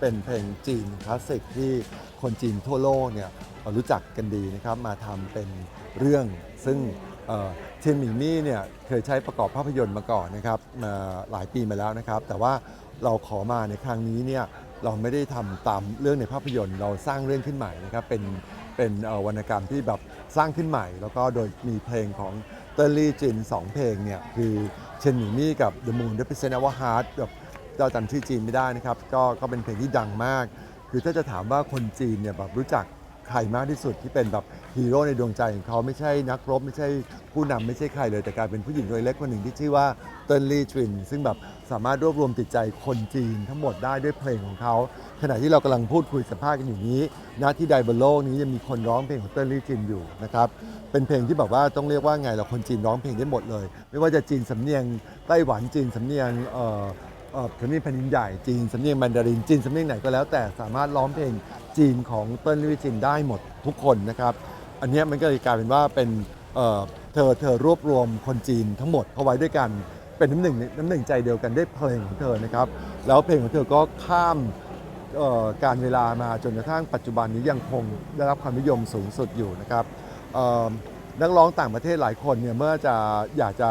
เป็นเพลงจีนคลาสสิกที่คนจีนทั่วโลกเนี่ยรู้จักกันดีนะครับมาทำเป็นเรื่อง ซึ่งเอ่อเทียนหมิงมี่เนี่ยเคยใช้ประกอบภาพยนตร์มาก่อนนะครับมาหลายปีมาแล้วนะครับ แต่ว่าเราขอมาในครั้งนี้เนี่ยเราไม่ได้ทำตามเรื่องในภาพยนตร์ เราสร้างเรื่องขึ้นใหม่นะครับเป็นเป็นวรรณกรรมที่แบบสร้างขึ้นใหม่ แล้วก็โดยมีเพลงของเตอร์ลี่จินสองเพลงเนี่ยคือเชนหมิงมี่กับ The Moon Represent Our Heart แบบ เราจำชื่อจีนไม่ได้นะครับ ก็ก็เป็นเพลงที่ดังมาก คือถ้าจะถามว่าคนจีนเนี่ยแบบรู้จักใครมากที่สุดที่เป็นแบบฮีโร่ในดวงใจของเขาไม่ใช่นักรบ ไม่ใช่ผู้นำไม่ใช่ใครเลยแต่กลายเป็นผู้หญิงตัวเล็กคนหนึ่งที่ชื่อว่าเติ้นลี่ทรินซึ่งแบบสามารถรวบรวมจิตใจคนจีนทั้งหมดได้ด้วยเพลงของเขาขณะที่เรากำลังพูดคุยสัมภาษณ์กันอยู่นี้ณที่ใดบนโลกนี้ยังมีคนร้องเพลงของเติ้นลี่ทรินอยู่นะครับเป็นเพลงที่แบบว่าต้องเรียกว่าไงเราคนจีนร้องเพลงได้หมดเลย ไม่ว่าจะจีนสำเนียงไต้หวันจีนสำเนียงเอ่อ สำเนียงแผ่นดินใหญ่จีนสำเนียงแมนดารินจีนสำเนียงไหนก็แล้วแต่สามารถร้องเพลงจีนของเติ้ลลิวิจินได้หมดทุกคนนะครับ อันนี้มันก็เลยกลายเป็นว่าเป็นเธอเธอรวบรวมคนจีนทั้งหมดเข้าไว้ด้วยกันเป็นน้ำหนึ่งน้ำหนึ่งใจเดียวกันได้เพลงของเธอนะครับ แล้วเพลงของเธอก็ข้ามการเวลามาจนกระทั่งปัจจุบันนี้ยังคงได้รับความนิยมสูงสุดอยู่นะครับนักร้องต่างประเทศหลายคนเนี่ยเมื่อจะอยากจะ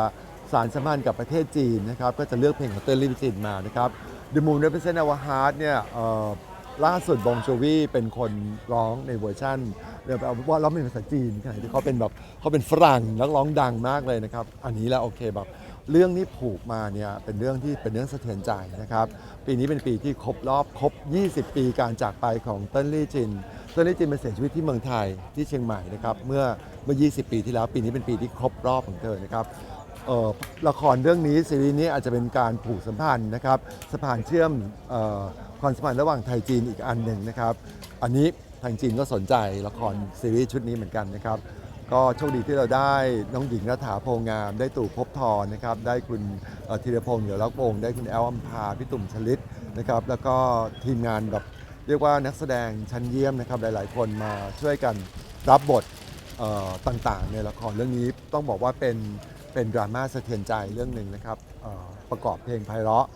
สารสัมพันธ์กับประเทศจีนนะครับก็จะเลือกเพลงของเตอร์ลิวิจินมานะครับ The Moon Represent Our Heart เนี่ยล่าสุดบองโจวีเป็นคนร้องในเวอร์ชันเรียกว่าร้องเป็นภาษาจีนขณะที่เขาเป็นแบบเขาเป็นฝรั่งนักร้องดังมากเลยนะครับ อันนี้แล้วโอเคแบบเรื่องที่ผูกมาเนี่ยเป็นเรื่องที่เป็นเรื่องสะเทือนใจนะครับ ปีนี้เป็นปีที่ครบรอบครบ 20 ปีการจากไปของเติ้ลลี่จิน เติ้ลลี่จินมาเสียชีวิตที่เมืองไทยที่เชียงใหม่นะครับเมื่อเมื่อ 20 ปีที่แล้วปีนี้เป็นปีที่ครบรอบของเธอนะครับ ละครเรื่องนี้ซีรีส์นี้อาจจะเป็นการผูกสัมพันธ์นะครับสะพานเชื่อมออความสัมพันธ์ระหว่างไทยจีนอีกอันหนึ่งนะครับ อันนี้ทางจีนก็สนใจละครซีรีส์ชุดนี้เหมือนกันนะครับ ก็โชคดีที่เราได้น้องหญิงรัฐาโพงาม ได้ตู่ภพบทรนะครับ ได้คุณธีรพงษ์เหนือรักวงได้คุณแอลอัมพาพี่ตุ่มชลิตนะครับ แล้วก็ทีมงานแบบเรียกว่านักแสดงชั้นเยี่ยมนะครับหลาย ๆ คนมาช่วยกันรับบทต่างๆ ในละครเรื่องนี้ต้องบอกว่าเป็น เป็นดราม่าสะเทือนใจเรื่องหนึ่งนะครับประกอบเพลงไพเราะ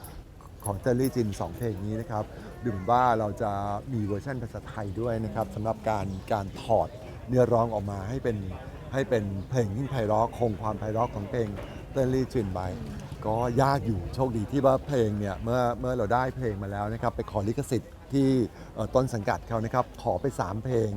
ของเตอร์ลี่จินสองเพลงนี้นะครับดูเหมือนว่าเราจะมีเวอร์ชันภาษาไทยด้วยนะครับสำหรับการการถอดเนื้อร้องออกมาให้เป็นให้เป็นเพลงที่ไพเราะคงความไพเราะของเพลงเตอร์ลี่จินไว้ก็ยากอยู่โชคดีที่ว่าเพลงเนี่ยเมื่อเมื่อเราได้เพลงมาแล้วนะครับไปขอลิขสิทธิ์ที่ต้นสังกัดเขานะครับขอไป 3 เพลง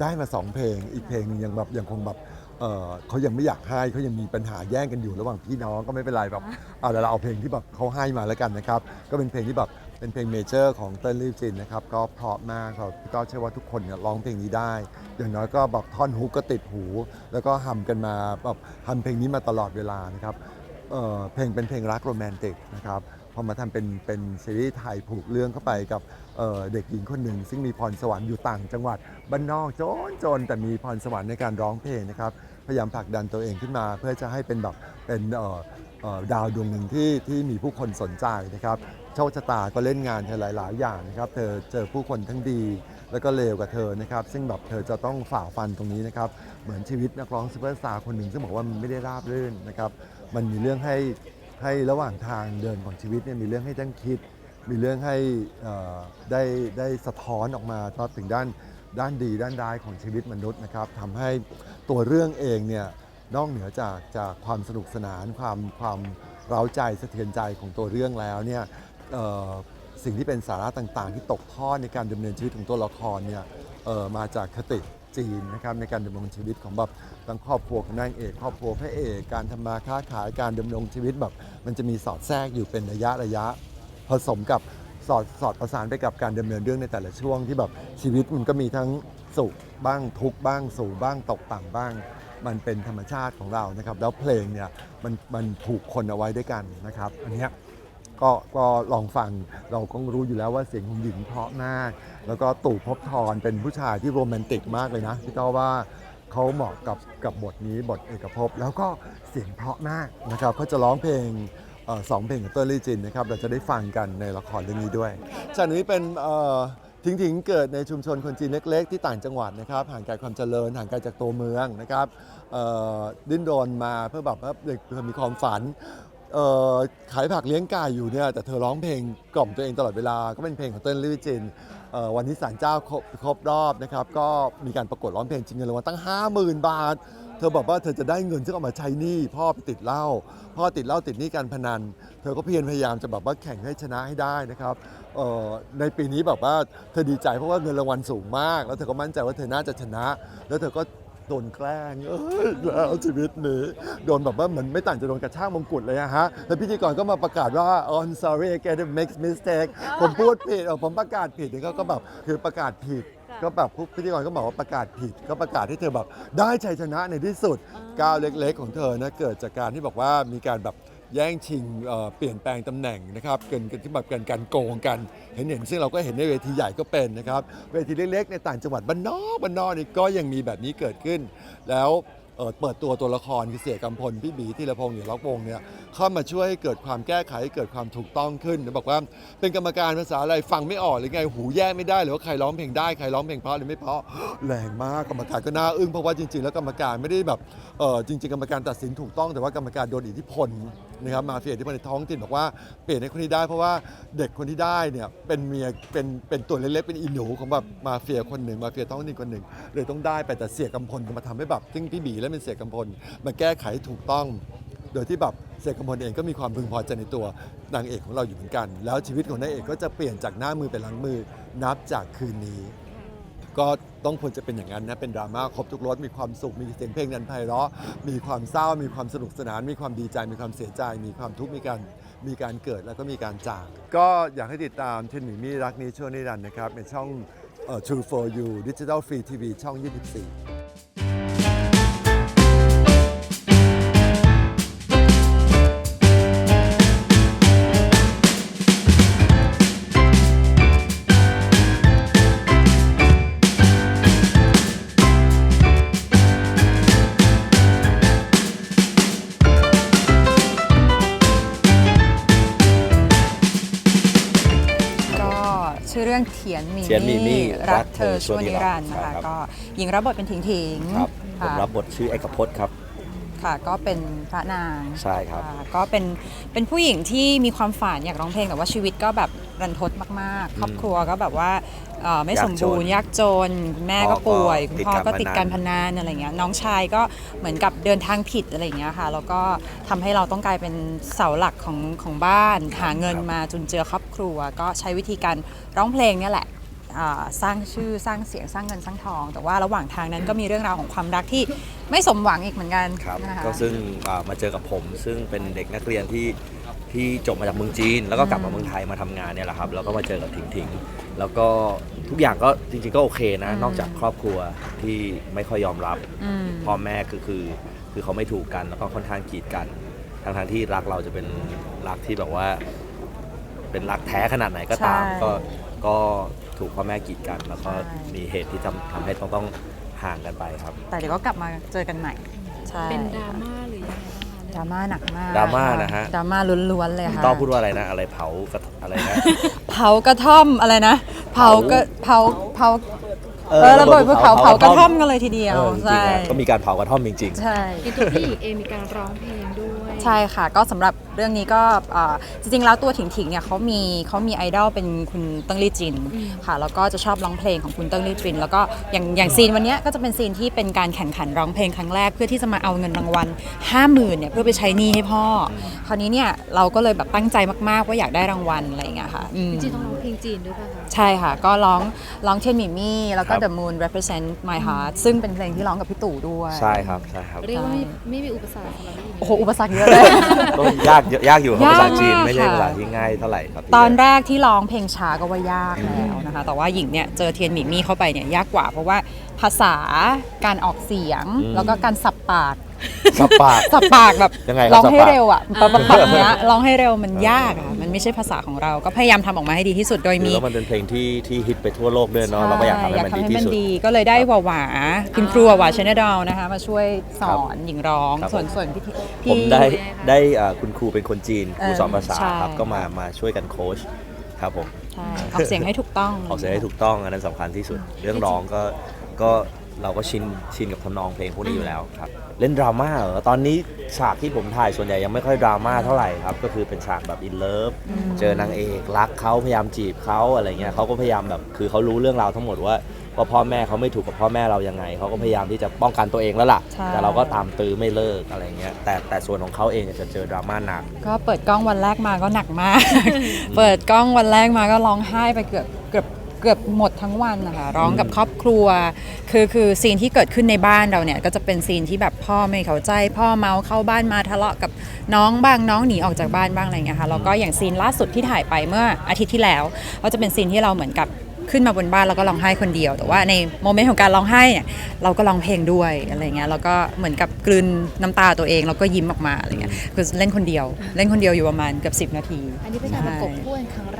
ได้มา 2 เพลง อีกเพลงหนึงยังแบบยังคงแบบ เอ่อเขายังไม่อยากให้เขายังมีปัญหาแย่งกันอยู่ระหว่างพี่น้องก็ไม่เป็นไรแบบเอาแต่เราเอาเพลงที่แบบเขาให้มาแล้วกันนะครับ ก็เป็นเพลงที่แบบเป็นเพลงเมเจอร์ของเติ้ลลิฟจินนะครับก็เพราะมากครับก็เชื่อว่าทุกคนเนี่ยร้องเพลงนี้ได้ อย่างน้อยก็แบบท่อนฮุกก็ติดหู แล้วก็ฮัมกันมาแบบฮัมเพลงนี้มาตลอดเวลานะครับเอ่อเพลงเป็นเพลงรักโรแมนติกนะครับ พอมาทำเป็นเป็นซีรีส์ไทยผูกเรื่องเข้าไปกับเเด็กหญิงคนหนึ่ง ซึ่งมีพรสวรรค์อยู่ต่างจังหวัดบ้านนอกจนจนแต่มีพรสวรรค์ในการร้องเพลงนะครับพยายามผลักดันตัวเองขึ้นมา เพื่อจะให้เป็นแบบเป็นดาวดวงหนึ่งที่ที่มีผู้คนสนใจนะครับโชคชะตาก็เล่นงานเธอหลาย ๆ อย่างนะครับเธอเจอผู้คนทั้งดีแล้วก็เลวกับเธอนะครับ ซึ่งแบบเธอจะต้องฝ่าฟันตรงนี้นะครับ เหมือนชีวิตนักร้องซูเปอร์สตาร์คนหนึ่งซึ่งบอกว่ามันไม่ได้ราบรื่นนะครับ มันมีเรื่องให้ ให้ระหว่างทางเดินของชีวิตเนี่ยมีเรื่องให้ต้งคิด มีเรื่องให้ได้ได้สะท้อนออกมาตอนถึงด้านด้านดีด้านร้ายของชีวิตมนุษย์นะครับทำให้ตัวเรื่องเองเนี่ยนอกเหนือจากจากความสนุกสนานความความเร้าใจสะเทือนใจของตัวเรื่องแล้วเนี่ยสิ่งที่เป็นสาระต่างๆ ที่ตกทอดในการดำเนินชีวิตของตัวละครเนี่ยมาจากคติ จีนนะครับในการดำรงชีวิตของแบบทั้งครอบครัวของนางเอกครอบครัวพระเอกการทำมาค้าขายการดำรงชีวิตแบบ มันจะมีสอดแทรกอยู่เป็นระยะระยะ ผสมกับสอดสอดประสานไปกับการดำเนินเรื่องในแต่ละช่วงที่แบบชีวิตมันก็มีทั้งสุขบ้างทุกข์บ้างสูงบ้างตกต่ำบ้าง มันเป็นธรรมชาติของเรานะครับ แล้วเพลงเนี่ยมันมันผูกคนเอาไว้ด้วยกันนะครับอันเนี้ย ก็ก็ลองฟังเราก็รู้อยู่แล้วว่าเสียงของหญิงเพราะมาก แล้วก็ตู่ภพบทรเป็นผู้ชายที่โรแมนติกมากเลยนะพี่ต้อว่าเขาเหมาะกับกับบทนี้บทเอกภพแล้วก็เสียงเพราะมากนะครับเขาจะร้องเพลงออสองเพลงของเตอร์ลี่จินนะครับเราจะได้ฟังกันในละครเรื่องนี้ด้วยจากนี้เป็นทิ้งถิงเกิดในชุมชนคนจีนเล็ก ๆ ที่ต่างจังหวัดนะครับห่างไกลความเจริญห่างไกลจากตัวเมืองนะครับดิ้นรนมาเพื่อแบบเด็กเพื่อมีความฝัน ขายผักเลี้ยงไก่อยู่เนี่ยแต่เธอร้องเพลงกล่อมตัวเองตลอดเวลาก็เป็นเพลงของเต้นลิวจินวันที่ศาลเจ้าครบครบรอบนะครับก็มีการประกวดร้องเพลงจริงเงินรางวัลตั้ง 50,000 บาท เธอบอกว่าเธอจะได้เงินซึ่งเอามาใช้หนี้พ่อไปติดเหล้าพ่อติดเหล้าติดหนี้การพนัน เธอก็เพียรพยายามจะแบบว่าแข่งให้ชนะให้ได้นะครับในปีนี้แบบว่าเธอดีใจเพราะว่าเงินรางวัลสูงมาก แล้วเธอก็มั่นใจว่าเธอน่าจะชนะ แล้วเธอก็ โดนแกล้งเอ้ยแล้วชีวิตนี้โดนแบบว่าเหมือนไม่ต่างจะโดนกระชากมงกุฎเลยอะฮะแล้วพิธีกรก็มาประกาศว่า oh I'm sorry again I make mistake ผมพูดผิดเออผมประกาศผิดนี่ก็ก็แบบคือประกาศผิด ก็แบบผู้พิธีกรก็บอกว่าประกาศผิด ก็ประกาศให้เธอแบบได้ชัยชนะในที่สุดก้าวเล็ก ๆ ของเธอนะเกิดจากการที่บอกว่ามีการแบบ แย่งชิงเปลี่ยนแปลงตำแหน่งนะครับเกินกันที่แบบเกินการโกงกัน เห็นเห็นซึ่งเราก็เห็นในเวทีใหญ่ก็เป็นนะครับเวทีเล็กๆในต่างจังหวัดบ้านนอกบ้านนอกนี่ก็ยังมีแบบนี้เกิดขึ้น แล้วเปิดตัวตัวละครคือเสียกำพลพี่บีที่ละพงศ์หนือล็อกวงเนี่ยเข้ามาช่วยให้เกิดความแก้ไขเกิดความถูกต้องขึ้นบอกว่าเป็นกรรมการภาษาอะไรฟังไม่ออกหรือไงหูแย่ไม่ได้หรือว่าใครร้องเพลงได้ใครร้องเพลงเพราะหรือไม่เพราะแรงมากกรรมการก็น่าอึ้งเพราะว่าจริง ๆ แล้วกรรมการไม่ได้แบบจริง ๆ กรรมการตัดสินถูกต้องแต่ว่ากรรมการโดนอิทธิพล นะครับมาเฟียทธิพลในท้องถิ่นบอกว่าเปลี่ยนให้คนนี้ได้เพราะว่าเด็กคนที่ได้เนี่ยเป็นเมียเป็นเป็นตัวเล็กๆเป็นอีหนูของแบบมาเฟียคนหนึ่งมาเฟียท้องถิ่นคนหนึ่งเลยต้องได้ไปแต่เสียกำพลก็มาทำให้แบบซึ่งพี่บีและเป็นเสียกำพลมาแก้ไขถูกต้อง โดยที่แบบเสกกำพลเองก็มีความพึงพอใจในตัวนางเอกของเราอยู่เหมือนกัน แล้วชีวิตของนางเอกก็จะเปลี่ยนจากหน้ามือเป็นหลังมือนับจากคืนนี้ ก็ต้องควรจะเป็นอย่างนั้นนะเป็นดราม่าครบทุกรสมีความสุขมีเสียงเพลงนันไพเราะมีความเศร้า มีความสนุกสนาน มีความดีใจ มีความเสียใจ มีความทุกข์มีการมีการเกิดแล้วก็มีการจาก ก็อยากให้ติดตามเทนมิมี่รักนี้ชั่วนิรันดร์นะครับในช่อง True for You Digital Free TV ช่อง 24 ยนมีเถียนมีมี่รักเธอชั่วนิรันดร์นะใช่คะครับก็หญิงรับบทเป็นถิงถิงครับผมค่ะรับบทชื่อเอกพจน์ครับค่ะก็เป็นพระนางใช่ครับะก็เป็นเป็นผู้หญิงที่มีความฝันอยากร้องเพลงแต่ว่าชีวิตก็แบบรันทดมากๆ ครอบครัวก็แบบว่าเอ่อไม่ยากสมบูรณ์จนยากจนคุณแม่พ่ก็อก็ป่วยติคุณดพ่อการก็ติดพนันการพนันอะไรเงี้ยน้องชายก็เหมือนกับเดินทางผิดอะไรอย่างเงี้ยค่ะแล้วก็ทำให้เราต้องกลายเป็นเสาหลักของของบ้าน หาเงินมาจุนเจือครอบครัว ก็ใช้วิธีการร้องเพลงเนี่ยแหละอ่า สร้างชื่อสร้างเสียงสร้างเงินสร้างทอง แต่ว่าระหว่างทางนั้นก็มีเรื่องราวของความรักที่ไม่สมหวังอีกเหมือนกันครับนะคะก็ซึ่งอ่ามาเจอกับผมซึ่งเป็นเด็กนักเรียนที่ที่จบมาจากเมืองจีน แล้วก็กลับมาเมืองไทยมาทำงานเนี่ยแหละครับแล้วก็มาเจอกับถิงถิงแล้วก็ทุกอย่างก็จริงๆก็โอเคนะ นอกจากครอบครัวที่ไม่ค่อยยอมรับ อืม พ่อแม่คือคือคือเขาไม่ถูกกันแล้วก็ค่อนข้างกีดกันทั้งทางๆที่รักเราจะเป็นรักที่แบบว่า เป็นรักแท้ขนาดไหนก็ตาม ใช่ ก็ก็ ถูกพ่อแม่กีดกัน แล้วก็ใช่ มีเหตุที่ทำทำให้ต้องต้องห่างกันไปครับ แต่เดี๋ยวก็กลับมาเจอกันใหม่ ใช่เป็นดราม่าหรือยังไงบ้างคะดราม่าหนักมากดราม่านะฮะ ดราม่าล้วนๆเลยค่ะ ต้องพูดว่าอะไรนะ อะไรเผากระอะไรนะ เผากระท่อมอะไรนะ เผากระเผาเผาเออเออระเบิดภูเขาเผาเผากระท่อมเผากระท่อมกันเลยทีเดียว เออจริงใช่ ๆนะก็มีการเผากระท่อมจริง ใช่ในตัวพี่หญิงเองมีการร้องเพลงด้วย ใช่ค่ะ ก็สำหรับเรื่องนี้ก็เอ่อจริงๆ แล้วตัวถิงถิงเนี่ยเขามีเขามีไอดอลเป็นคุณเติ้งลี่จินค่ะ แล้วก็จะชอบร้องเพลงของคุณเติ้งลี่จิน แล้วก็อย่างอย่างซีนวันเนี้ยก็จะเป็นซีนที่เป็นการแข่งขันร้องเพลงครั้งแรก เพื่อที่จะมาเอาเงินรางวัล5 0,000เนี่ยเพื่อไปใช้หนี้ให้พ่ออคราวนี้เนี่ยเราก็เลยแบบตั้งใจมากๆว่าอยากได้รางวัลอะไรอย่างเงี้ยค่ะอืม จริงๆต้องร้องเพลงจีนด้วยป่ะคะใช่ค่ะ ก็ร้องร้องเทียนหมิมี่ แล้วก็ ครับ The Moon Represent My Heart ซึ่งเป็นเพลงที่ร้องกับพี่ตู่ด้วยๆใช่ครับใช่ครับ เรียกว่าไม่ไม่มีอุปสรรคสำหรับพี่หญิงโอ้โห อุปสรรคเยอะเลยก็ยากเยอะยากอยู่ครับยากภาษาจีนมากไม่ใช่ค่ะ ภาษาที่ง่ายเท่าไหร่ครับตอนแรกที่ร้องเพลงช้าก็ว่ายากแล้วนะคะ แต่ว่าหญิงเนี่ยเจอเทียนหมิมี่เข้าไปเนี่ยยากกว่า เพราะว่าภาษาการออกเสียงแล้วก็การสับปากสับปาก สับปากแบบยังไงครับร้องให้สับปาก เร็วอะปะปะปะเนี้ยร้องให้เร็วมันยากอะมัน ไม่ใช่ภาษาของเรา ก็พยายามทำออกมาให้ดีที่สุดโดยมีแล้วมันเป็นเพลงที่ที่ฮิตไปทั่วโลกด้วยเนาะเราก็อยากทำให้มันดีที่สุด ก็เลยได้หวาหวาคุณครูหวาหวาชนดาวนะคะ มาช่วยสอนหญิงร้อง ครับส่วนส่วนพี่ผมพี่ได้ได้อ่าคุณครูเป็นคนจีนครูเออสอนภาษาใช่ ครับก็มามาช่วยกันโค้ชครับผมใช่ออกเสียงให้ถูกต้อง ออกเสียงให้ถูกต้องอันนั้นสำคัญที่สุด เรื่องร้องก็ก็เราก็ชินชินกับทำนองเพลงพวกนี้อยู่แล้วครับ เล่นดราม่าเหรอตอนนี้ฉากที่ผมถ่ายส่วนใหญ่ยังไม่ค่อยดราม่าเท่าไหร่ครับ ก็คือเป็นฉากแบบอินเลิฟเจอนางเอกรักเขาพยายามจีบเขาอะไรเงี้ยเขาก็พยายามแบบคือเขารู้เรื่องราวทั้งหมดว่าว่าพ่อแม่เขาไม่ถูกกับพ่อแม่เรายังไงเขาก็พยายามที่จะป้องกันตัวเองแล้วล่ะ ใช่ แต่เราก็ตามตื้อไม่เลิกอะไรเงี้ยแต่แต่ส่วนของเขาเองเนี่ยจะเจอดราม่าหนัก ก็เปิดกล้องวันแรกมาก็หนักมาก เปิดกล้องวันแรกมาก็ร้องไห้ไปเกือบ เกือบเกือบหมดทั้งวันนะคะร้องกับครอบครัว คือคือซีนที่เกิดขึ้นในบ้านเราเนี่ยก็จะเป็นซีนที่แบบพ่อไม่เข้าใจพ่อเมาเข้าบ้านมาทะเลาะกับน้องบ้างน้องหนีออกจากบ้านบ้างอะไรเงี้ยค่ะแล้วก็อย่างซีนล่าสุดที่ถ่ายไปเมื่ออาทิตย์ที่แล้ว ก็จะเป็นซีนที่เราเหมือนกับขึ้นมาบนบ้านแล้วก็ร้องไห้คนเดียว แต่ว่าในโมเมนต์ของการร้องไห้เนี่ยเราก็ร้องเพลงด้วยอะไรเงี้ยแล้วก็เหมือนกับกลืนน้ำตาตัวเองแล้วก็ยิ้มออกมาอะไรเงี้ยคือเล่นคนเดียว เล่นคนเดียวอยู่ประมาณเกือบ10 นาที อันนี้เป็นการประกบคู่กันครั้งแ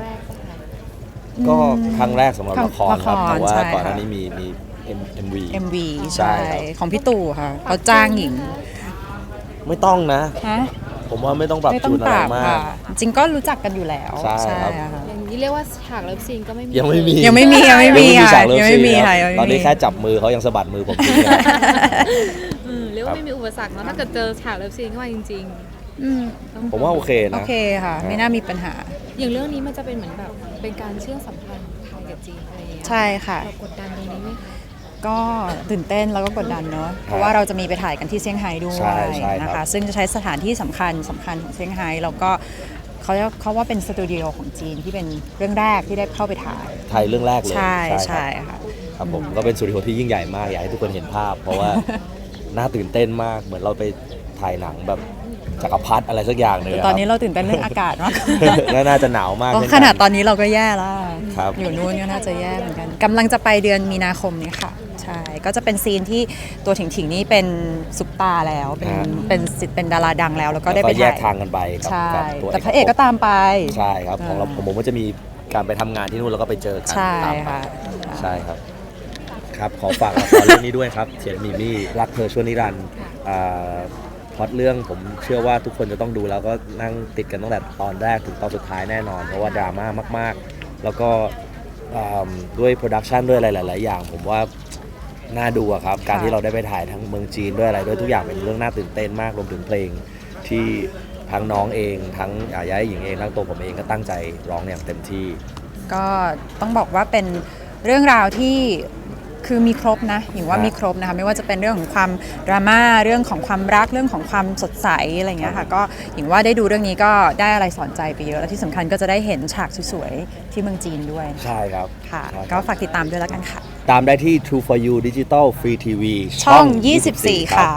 รกปะคะ ก็ครั้งแรกสำหรับครั้งละครครับละครแต่ว่าใช่ก่อนหน้าค่ะ นี้มีมี M- MV MV ใช่ใช่ครับ ของพี่ตู่ค่ะเขาจ้างหญิงไม่ต้องนะ ฮะผมว่าไม่ต้องปรับไม่ต้อจูงนอะปไรรับมาค่ะกจริงก็รู้จักกันอยู่แล้วใช่ครับอะค่ะ อย่างนี้เรียกว่าฉากเลิฟซีนก็ไม่มียังไม่มียังไม่มียังไม่มียังค่ะฉากเลิฟยังซีไม่นมีครับค่ะยังไม่มี ตอนนี้แค่จับมือเขายังสะบัดมือผมทิ้งเลยอืมเรียกว่าไม่มีอุปสรรคเนาะถ้าเกิดเจอฉากเลิฟซีนเข้ามาจริงอืมๆต้องผมว่าโอเคโอนะ เคค่ะ ไม่น่ามีปัญหา อย่างเรื่องนี้มันจะเป็นเหมือนแบบ เป็นการเชื่อมสัมพันธ์ไทยกับจีนอะไรอย่างเงี้ยใช่ค่ะ เรากดดันตรงนี้ไหมคะก็ตื่นเต้นแล้วก็กดดันเนาะเพราะว่าเราจะมีไปถ่ายกันที่เซี่ยงไฮ้ด้วใช่ยใช่ครับนะคะซึ่งจะใช้สถานที่สำคัญสำคัญของเซี่ยงไฮ้แล้วก็เขาเรียกเขาว่าเป็นสตูดิโอของจีนที่เป็นเรื่องแรกที่ได้เข้าไปถ่าย ไทยเรื่องแรกเลยใช่ครับใช่ค่ะ ครับผมก็เป็นสตูดิโอที่ยิ่งใหญ่มากอยากให้ทุกคนเห็นภาพ เพราะว่า น่าตื่นเต้นมากเหมือนเราไปถ่ายหนังแบบ จักรพรรดิอะไรสักอย่างหนึ่งแต่อะตอนนี้คเราตื่นเต้นเรื่องอากาศมากรับน่าจะหนาวมากเพราะเช่ขกันาดตอนนี้เราก็แย่แล้วครับอยู่นู่นก็น่าจะแย่เหมือนกันกำลังจะไปเดือนมีนาคมนี้ค่ะใช่ก็จะเป็นซีนที่ตัวถิงถิงๆนี่เป็นซุปตาร์แล้วเป็นฮะเป็นศิษย์เป็นดาราดังแล้ว แล้วก็ได้แล้วไปก็แยถ่ากยทางกันไปกับใช่กับตัวแต่พระเอกก็ตามไปใช่ครับของเราอ่าผมผมก็จะมีการไปทำงานที่นู่นแล้วก็ไปเจอกันใช่ตามไปค่ะใช่ครับครับขอฝากละครเรื่องนี้ด้วยครับเขียนมีมี่รักเธอชั่วนิรันดร์ อ่าพล็อตเรื่องผมเชื่อว่าทุกคนจะต้องดูแล้วก็นั่งติดกันตั้งแต่ตอนแรกถึงตอนสุดท้ายแน่นอน เพราะว่าดราม่ามาก ๆ แล้วก็อ่าด้วยโปรดักชันด้วยอะไรหลาย ๆ อย่าง ผมว่าน่าดูอะครับ การที่เราได้ไปถ่ายทั้งเมืองจีนด้วยอะไรด้วยทุกอย่างเป็นเรื่องน่าตื่นเต้นมากรวมถึงเพลงที่ทั้งน้องเอง ทั้งอายาหญิงเองทั้งตัวผมเองก็ตั้งใจร้องอย่างเต็มที่ ก็ต้องบอกว่าเป็นเรื่องราวที่ คือมีครบนะหญิงว่าครับมีครบนะคะไม่ว่าจะเป็นเรื่องของความดราม่าเรื่องของความรักเรื่องของความสดใสอะไรอย่างเงี้ยค่ะก็หญิงว่าได้ดูเรื่องนี้ก็ได้อะไรสอนใจไปเยอะและที่สำคัญก็จะได้เห็นฉากสวยๆที่เมืองจีนด้วยใช่ครับค่ะ ใช่ครับก็ฝากติดตามด้วยแล้วกันค่ะ ตามได้ที่ True for You Digital Free TV ช่อง 24ค่ะ